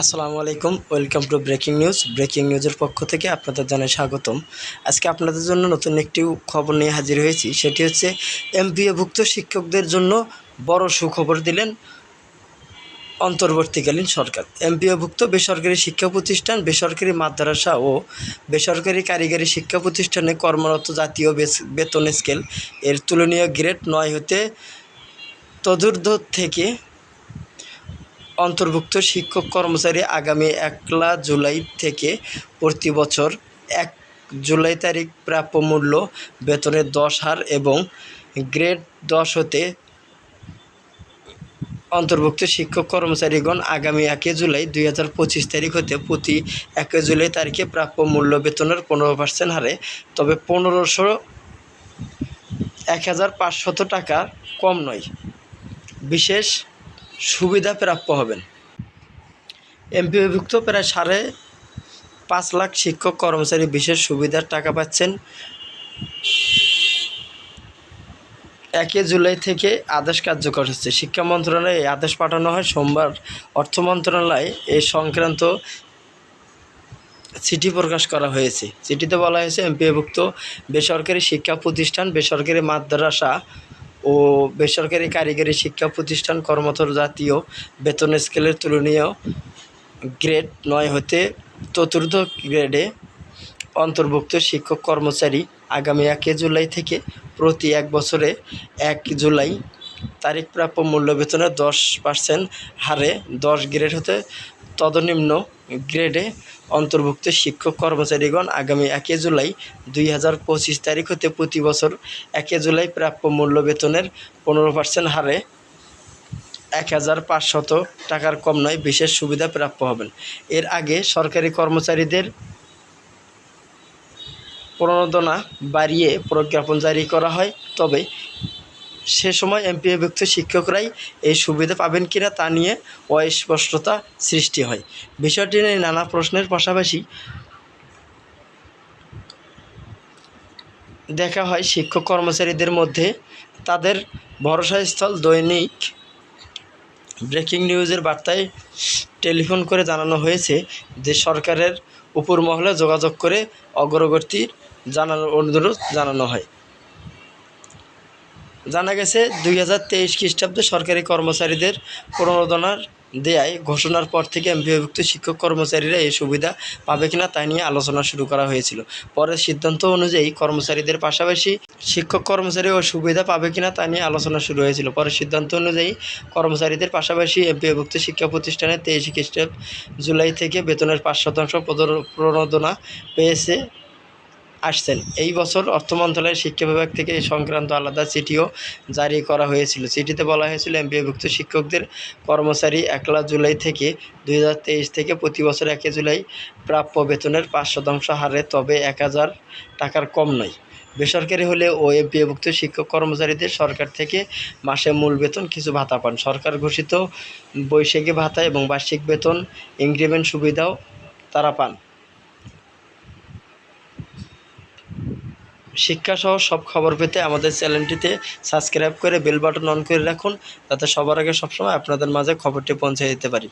আসসালামু আলাইকুম, welcome to breaking news. Breaking নিউজের পক্ষ থেকে আপনাদের জানাই স্বাগতম। আজকে আপনাদের জন্য নতুন একটি খবর নিয়ে হাজির হয়েছি। সেটি হচ্ছে এমপিএভুক্ত শিক্ষকদের জন্য বড় সুখবর দিলেন অন্তর্বর্তীকালীন সরকার। এমপিওভুক্ত বেসরকারি শিক্ষা প্রতিষ্ঠান, বেসরকারি মাদ্রাসা ও বেসরকারি কারিগরি শিক্ষা প্রতিষ্ঠানে কর্মরত জাতীয় বেতন স্কেল এর তুলনীয় গ্রেড নয় হতে চতুর্থ থেকে অন্তর্ভুক্ত শিক্ষক কর্মচারী আগামী একলা জুলাই থেকে প্রতি বছর এক জুলাই তারিখ প্রাপ্য মূল্য বেতনের দশ হার এবং গ্রেড দশ হতে অন্তর্ভুক্ত শিক্ষক কর্মচারীগণ আগামী একে জুলাই দুই হাজার পঁচিশ তারিখ হতে প্রতি একে জুলাই তারিখে প্রাপ্য মূল্য বেতনের পনেরো পার্সেন্ট হারে। তবে পনেরোশো এক হাজার পাঁচশত টাকা কম নয়। বিশেষ সুবিধা প্রাপ্য হবেন। এমপিওভুক্ত প্রায় সাড়ে পাঁচ লাখ শিক্ষক কর্মচারী বিশেষ সুবিধার টাকা পাচ্ছেন। একে জুলাই থেকে আদেশ কার্যকর হচ্ছে। শিক্ষা মন্ত্রণালয়ে এই আদেশ পাঠানো হয়। সোমবার অর্থ মন্ত্রণালয় এই সংক্রান্ত চিঠি প্রকাশ করা হয়েছে। চিঠিতে বলা হয়েছে এমপিএভুক্ত বেসরকারি শিক্ষা প্রতিষ্ঠান, বেসরকারি মাদ্রাসা ও বেসরকারি কারিগরি শিক্ষা প্রতিষ্ঠান কর্মরত জাতীয় বেতন স্কেলের তুলনীয় গ্রেড নয় হতে চতুর্থ গ্রেডে অন্তর্ভুক্ত শিক্ষক কর্মচারী আগামী একে জুলাই থেকে প্রতি এক বছরে এক জুলাই তারিখ প্রাপ্য মূল্য বেতনের দশ পার্সেন্ট হারে দশ গ্রেড হতে তদনিম্ন গ্রেডে অন্তর্ভুক্ত শিক্ষক কর্মচারীগণ আগামী একে জুলাই দুই হাজার পঁচিশ তারিখ হতে প্রতি বছর একে জুলাই প্রাপ্য মূল্য বেতনের পনেরো পার্সেন্ট হারে এক হাজার পাঁচশত টাকার কম নয়, বিশেষ সুবিধা প্রাপ্য হবেন। এর আগে সরকারি কর্মচারীদের প্রণোদনা বাড়িয়ে প্রজ্ঞাপন জারি করা হয়, তবে সে সময় এমপিএভুক্ত শিক্ষকরাই এই সুবিধা পাবেন কিনা তা নিয়ে অস্পষ্টতা সৃষ্টি হয়। বিষয়টি নিয়ে নানা প্রশ্নের পাশাপাশি দেখা হয়, শিক্ষক কর্মচারীদের মধ্যে তাদের ভরসাস্থল দৈনিক ব্রেকিং নিউজের বার্তায় টেলিফোন করে জানানো হয়েছে যে, সরকারের উপর মহলে যোগাযোগ করে অগ্রগতি জানানোর অনুরোধ জানানো হয়। জানা গেছে দুই হাজার তেইশ খ্রিস্টাব্দে সরকারি কর্মচারীদের প্রণোদনার দেয়ায় ঘোষণার পর থেকে এমপিওভুক্ত শিক্ষক কর্মচারীরা এই সুবিধা পাবে কিনা তাই নিয়ে আলোচনা শুরু করা হয়েছিল। পরে সিদ্ধান্ত অনুযায়ী কর্মচারীদের পাশাপাশি শিক্ষক কর্মচারী ও সুবিধা পাবে কিনা তা নিয়ে আলোচনা শুরু হয়েছিল। পরে সিদ্ধান্ত অনুযায়ী কর্মচারীদের পাশাপাশি এমপিওভুক্ত শিক্ষা প্রতিষ্ঠানে তেইশ খ্রিস্টাব্দ জুলাই থেকে বেতনের পাঁচ শতাংশ প্রণোদনা পেয়েছে আসছেন। এই বছর অর্থ মন্ত্রণালয়ের শিক্ষা বিভাগ থেকে এই সংক্রান্ত আলাদা চিঠিও জারি করা হয়েছিল। চিঠিতে বলা হয়েছিল এমপিওভুক্ত শিক্ষকদের কর্মচারী একলা জুলাই থেকে দু হাজার তেইশ থেকে প্রতি বছর একে জুলাই প্রাপ্য বেতনের পাঁচ শতাংশ হারে, তবে এক হাজার টাকার কম নয়। বেসরকারি হলে ও এমপিওভুক্ত শিক্ষক কর্মচারীদের সরকার থেকে মাসে মূল বেতন কিছু ভাতা পান। সরকার ঘোষিত বৈশাখী ভাতা এবং বার্ষিক বেতন ইনক্রিমেন্ট সুবিধাও তারা পান। শিক্ষাসহ সব খবর পেতে আমাদের চ্যানেলটিতে সাবস্ক্রাইব করে বেল বাটন অন করে রাখুন যাতে সবার আগে সবসময় আপনাদের মাঝে খবরটি পৌঁছে দিতে পারি।